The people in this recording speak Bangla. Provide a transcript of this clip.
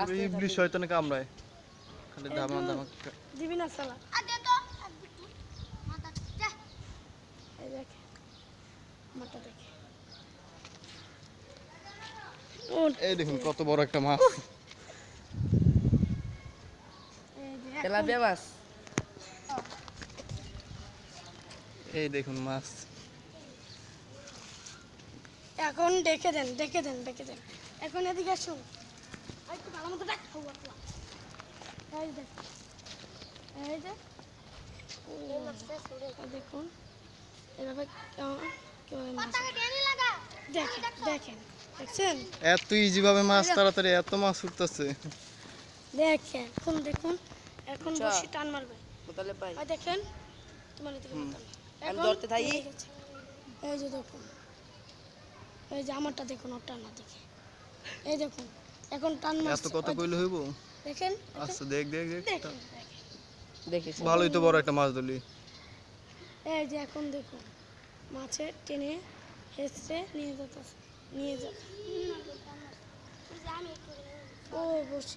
ওরে ইবলিশ শয়তানে কামড়ায় খালি ধামা ধামা দিবি না সালা। আর দে তো। মাথা যা। এই দেখে মাথা দেখে। এই দেখুন কত বড় একটা মাছ। তেলাপিয়া মাছ। এই দেখুন মাছ। এখন ডেকে দেন ডেকে দেন ডেকে দেন। এখন এদিকে আসুন। একটু ভালো মতো দেখ। ও এই দেখ। এই যে এই মাছটা ছুড়ে এই দেখুন। এভাবে এত ইজি ভাবে মাছ তাড়াতাড়ি এত মাছ উঠতেছে। দেখেন। এখন দেখুন। এখন আচ্ছা। টান মারবে। দেখেন। তোমার এদিকে আমি ধরতে থাকি? এই যে দেখুন। এই যে আমারটা দেখুন ওরটা না দেখে। এই দেখুন। এখন টান এত মারছে। কত ওই কইলে হইব? দেখেন আচ্ছা দেখ দেখ দেখ। দেখিস ভালোই তো বড় একটা মাছ ধরলি। এই যে এখন দেখুন মাছের টেনে হেসে নিয়ে যেতেছে নিয়ে যাচ্ছে। ও বসে